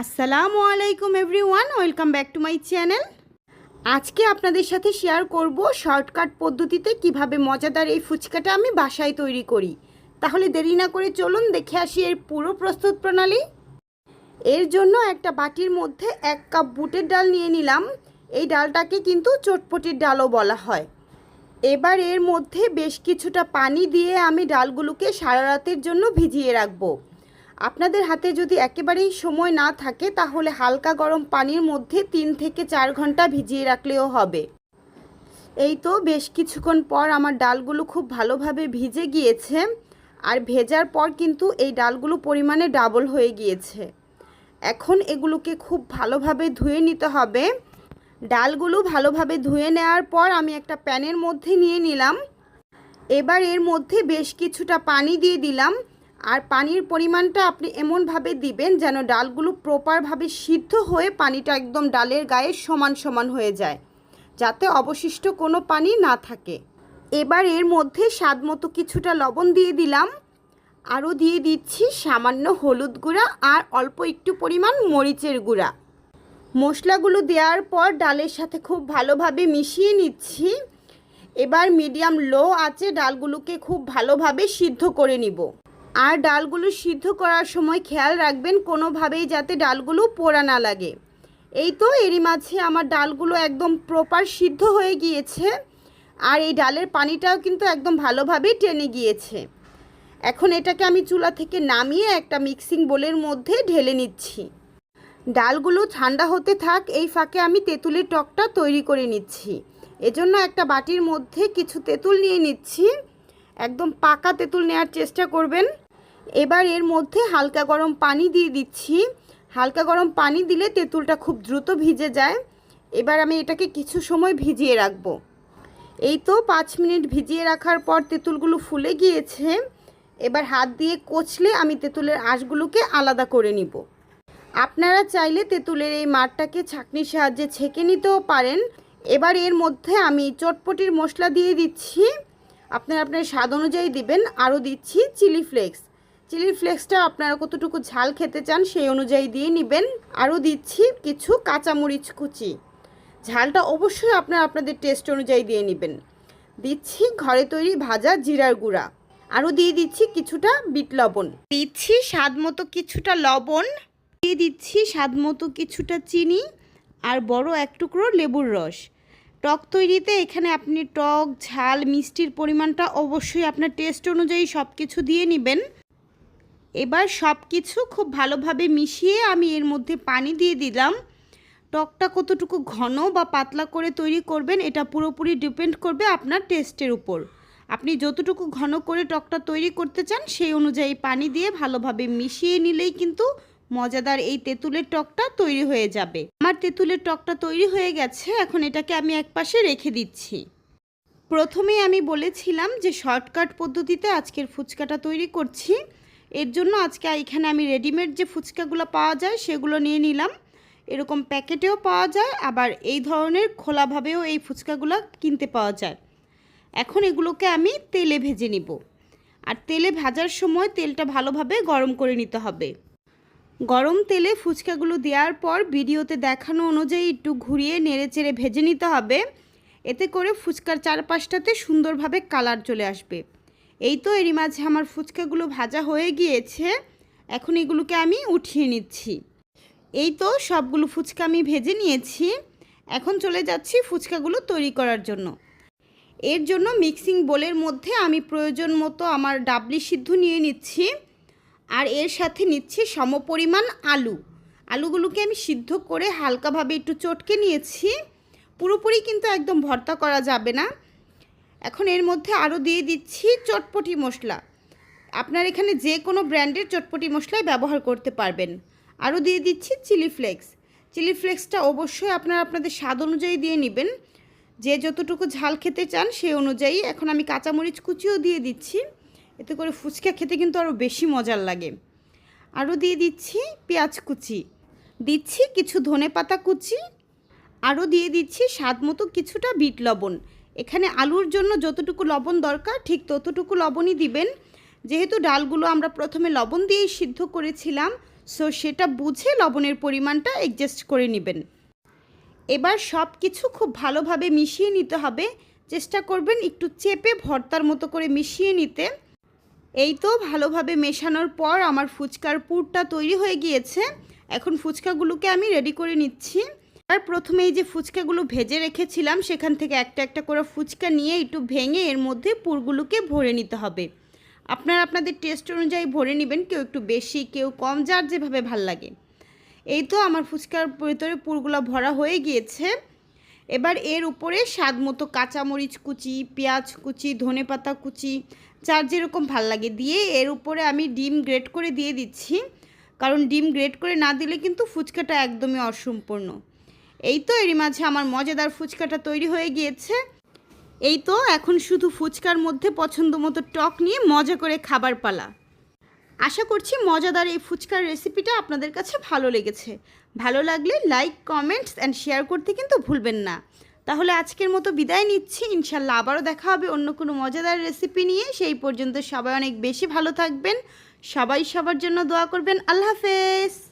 আসসালামু আলাইকুম everyone, welcome back to my channel. আজকে আপনাদের সাথে শেয়ার করব শর্টকাট পদ্ধতিতে কীভাবে মজাদার এই ফুচকাটা আমি বাসায় তৈরি করি। তাহলে দেরি না করে চলুন দেখে আসি এর পুরো প্রস্তুত প্রণালী। এর জন্য একটা বাটির মধ্যে এক কাপ বুটের ডাল নিয়ে নিলাম। এই ডালটাকে কিন্তু চটপটির ডালও বলা হয়। এবার এর মধ্যে বেশ কিছুটা পানি দিয়ে আমি ডালগুলোকে সারা রাতের জন্য ভিজিয়ে রাখব। আপনাদের হাতে যদি একেবারেই সময় না থাকে, তাহলে হালকা গরম পানির মধ্যে তিন থেকে চার ঘণ্টা ভিজিয়ে রাখলেও হবে। এই তো বেশ কিছুক্ষণ পর আমার ডালগুলো খুব ভালোভাবে ভিজে গিয়েছে, আর ভেজার পর কিন্তু এই ডালগুলো পরিমাণে ডাবল হয়ে গিয়েছে। এখন এগুলোকে খুব ভালোভাবে ধুয়ে নিতে হবে। ডালগুলো ভালোভাবে ধুয়ে নেওয়ার পর আমি একটা প্যানের মধ্যে নিয়ে নিলাম। এবার এর মধ্যে বেশ কিছুটা পানি দিয়ে দিলাম। আর পানির পরিমাণটা আপনি এমনভাবে দিবেন যেন ডালগুলো প্রপারভাবে সিদ্ধ হয়ে পানিটা একদম ডালের গায়ে সমান সমান হয়ে যায়, যাতে অবশিষ্ট কোনো পানি না থাকে। এবার এর মধ্যে স্বাদ মতো কিছুটা লবণ দিয়ে দিলাম। আরও দিয়ে দিচ্ছি সামান্য হলুদ গুঁড়া আর অল্প একটু পরিমাণ মরিচের গুঁড়া। মশলাগুলো দেওয়ার পর ডালের সাথে খুব ভালোভাবে মিশিয়ে নিচ্ছি। এবার মিডিয়াম লো আছে ডালগুলোকে খুব ভালোভাবে সিদ্ধ করে নিব। আর ডালগুলো সিদ্ধ করার সময় খেয়াল রাখবেন কোনোভাবেই যাতে ডালগুলো পোড়া না লাগে। এই তো এরই মাঝে আমার ডালগুলো একদম প্রপার সিদ্ধ হয়ে গিয়েছে আর এই ডালের পানিটাও কিন্তু একদম ভালোভাবেই টেনে গিয়েছে। এখন এটাকে আমি চুলা থেকে নামিয়ে একটা মিক্সিং বোলের মধ্যে ঢেলে নিচ্ছি। ডালগুলো ঠান্ডা হতে থাক, এই ফাঁকে আমি তেঁতুলের টকটা তৈরি করে নিচ্ছি। এজন্য একটা বাটির মধ্যে কিছু তেঁতুল নিয়ে নিচ্ছি। একদম পাকা তেঁতুল নেওয়ার চেষ্টা করবেন। এবার এর মধ্যে হালকা গরম পানি দিয়ে দিচ্ছি। হালকা গরম পানি দিলে তেঁতুলটা খুব দ্রুত ভিজে যায়। এবার আমি এটাকে কিছু সময় ভিজিয়ে রাখব। এই তো পাঁচ মিনিট ভিজিয়ে রাখার পর তেঁতুলগুলো ফুলে গিয়েছে। এবার হাত দিয়ে কচলে আমি তেঁতুলের আঁশগুলোকে আলাদা করে নিব। আপনারা চাইলে তেঁতুলের এই মাঠটাকে ছাঁকনির সাহায্যে ছেঁকে নিতেও পারেন। এবার এর মধ্যে আমি চটপটির মশলা দিয়ে দিচ্ছি। আপনারা আপনার স্বাদ অনুযায়ী দিবেন, আরও দিচ্ছি চিলি ফ্লেক্স। চিলি ফ্লেক্সটা আপনারা কতটুকু ঝাল খেতে চান সেই অনুযায়ী দিয়ে নেবেন, আরও দিচ্ছি কিছু কাঁচামরিচ কুচি। ঝালটা অবশ্যই আপনারা আপনাদের টেস্ট অনুযায়ী দিয়ে নেবেন। দিচ্ছি ঘরে তৈরি ভাজা জিরার গুঁড়া। আরও দিয়ে দিচ্ছি কিছুটা বিট লবণ। দিচ্ছি স্বাদ মতো কিছুটা লবণ, দিয়ে দিচ্ছি স্বাদ মতো কিছুটা চিনি আর বড় এক টুকরো লেবুর রস। টক তৈরিতে এখানে আপনি টক, ঝাল, মিষ্টির পরিমাণটা অবশ্যই আপনার টেস্ট অনুযায়ী সব কিছু দিয়ে নেবেন। এবার সব কিছু খুব ভালোভাবে মিশিয়ে আমি এর মধ্যে পানি দিয়ে দিলাম। টকটা কতটুকু ঘন বা পাতলা করে তৈরি করবেন, এটা পুরোপুরি ডিপেন্ড করবে আপনার টেস্টের উপর। আপনি যতটুকু ঘন করে টকটা তৈরি করতে চান, সেই অনুযায়ী পানি দিয়ে ভালোভাবে মিশিয়ে নিলেই কিন্তু মজাদার এই তেঁতুলের টকটা তৈরি হয়ে যাবে। আমার তেঁতুলের টকটা তৈরি হয়ে গেছে, এখন এটাকে আমি একপাশে রেখে দিচ্ছি। প্রথমেই আমি বলেছিলাম যে শর্টকাট পদ্ধতিতে আজকের ফুচকাটা তৈরি করছি। এর জন্য আজকে এখানে আমি রেডিমেড যে ফুচকাগুলো পাওয়া যায়, সেগুলো নিয়ে নিলাম। এরকম প্যাকেটেও পাওয়া যায়, আবার এই ধরনের খোলাভাবেও এই ফুচকাগুলো কিনতে পাওয়া যায়। এখন এগুলোকে আমি তেলে ভেজে নিব। আর তেলে ভাজার সময় তেলটা ভালোভাবে গরম করে নিতে হবে। গরম তেলে ফুচকাগুলো দেওয়ার পর ভিডিওতে দেখানো অনুযায়ী একটু ঘুরিয়ে নেড়ে চেড়ে ভেজে নিতে হবে। এতে করে ফুচকার চারপাশটাতে সুন্দরভাবে কালার চলে আসবে। এই তো এরই মাঝে আমার ফুচকাগুলো ভাজা হয়ে গিয়েছে। এখন এগুলোকে আমি উঠিয়ে নিচ্ছি। এই তো সবগুলো ফুচকা আমি ভেজে নিয়েছি। এখন চলে যাচ্ছি ফুচকাগুলো তৈরি করার জন্য। এর জন্য মিক্সিং বোলের মধ্যে আমি প্রয়োজন মতো আমার ডাবলি সিদ্ধ নিয়ে নিচ্ছি। আর এর সাথে নিচ্ছি সমপরিমাণ আলু। আলুগুলোকে আমি সিদ্ধ করে হালকাভাবে একটু চটকে নিয়েছি। পুরোপুরি কিন্তু একদম ভর্তা করা যাবে না। এখন এর মধ্যে আরও দিয়ে দিচ্ছি চটপটি মশলা। আপনার এখানে যে কোনো ব্র্যান্ডের চটপটি মশলাই ব্যবহার করতে পারবেন। আরও দিয়ে দিচ্ছি চিলি ফ্লেক্স। চিলি ফ্লেক্সটা অবশ্যই আপনারা আপনাদের স্বাদ অনুযায়ী দিয়ে নেবেন। যে যতটুকু ঝাল খেতে চান সেই অনুযায়ী। এখন আমি কাঁচামরিচ কুচিও দিয়ে দিচ্ছি। এতে করে ফুচকা খেতে কিন্তু আরও বেশি মজার লাগে। আরও দিয়ে দিচ্ছি পেঁয়াজ কুচি। দিচ্ছি কিছু ধনে পাতা কুচি। আরও দিয়ে দিচ্ছি স্বাদ মতো কিছুটা বিট লবণ। এখানে আলুর জন্য যতটুকু লবণ দরকার, ঠিক ততটুকু লবণই দিবেন। যেহেতু ডালগুলো আমরা প্রথমে লবণ দিয়েই সিদ্ধ করেছিলাম, সো সেটা বুঝে লবণের পরিমাণটা অ্যাডজাস্ট করে নেবেন। এবার সব কিছু খুব ভালোভাবে মিশিয়ে নিতে হবে। চেষ্টা করবেন একটু চেপে ভর্তার মতো করে মিশিয়ে নিতে। এই তো ভালোভাবে মেশানোর পর আমার ফুচকার পুরটা তৈরি হয়ে গিয়েছে। এখন ফুচকাগুলোকে আমি রেডি করে নিচ্ছি। আর প্রথমে এই যে ফুচকাগুলো ভেজে রেখেছিলাম, সেখান থেকে একটা একটা করে ফুচকা নিয়ে একটু ভেঙে এর মধ্যে পুরগুলোকে ভরে নিতে হবে। আপনারা আপনাদের টেস্ট অনুযায়ী ভরে নেবেন, কেউ একটু বেশি, কেউ কম, যার যেভাবে ভালো লাগে। এই তো আমার ফুচকার ভিতরে পুরগুলো ভরা হয়ে গিয়েছে। এবার এর উপরে স্বাদ মতো কাঁচামরিচ কুচি, পেঁয়াজ কুচি, ধনে পাতা কুচি, যার যেরকম ভালো লাগে দিয়ে এর উপরে আমি ডিম গ্রেট করে দিয়ে দিচ্ছি। কারণ ডিম গ্রেট করে না দিলে কিন্তু ফুচকাটা একদমই অসম্পূর্ণ। এই তো এরই মাঝে আমার মজাদার ফুচকাটা তৈরি হয়ে গিয়েছে। এই তো এখন শুধু ফুচকার মধ্যে পছন্দ মতো টক নিয়ে মজা করে খাবার পালা। আশা করছি মজাদার এই ফুচকার রেসিপিটা আপনাদের কাছে ভালো লেগেছে। ভালো লাগলে লাইক কমেন্টস অ্যান্ড শেয়ার করতে কিন্তু ভুলবেন না। তাহলে আজকের মতো বিদায় নিচ্ছি। ইনশাল্লাহ আবারও দেখা হবে অন্য কোনো মজাদার রেসিপি নিয়ে। সেই পর্যন্ত সবাই অনেক বেশি ভালো থাকবেন। সবাই সবার জন্য দোয়া করবেন। আল্লাহ হাফেজ।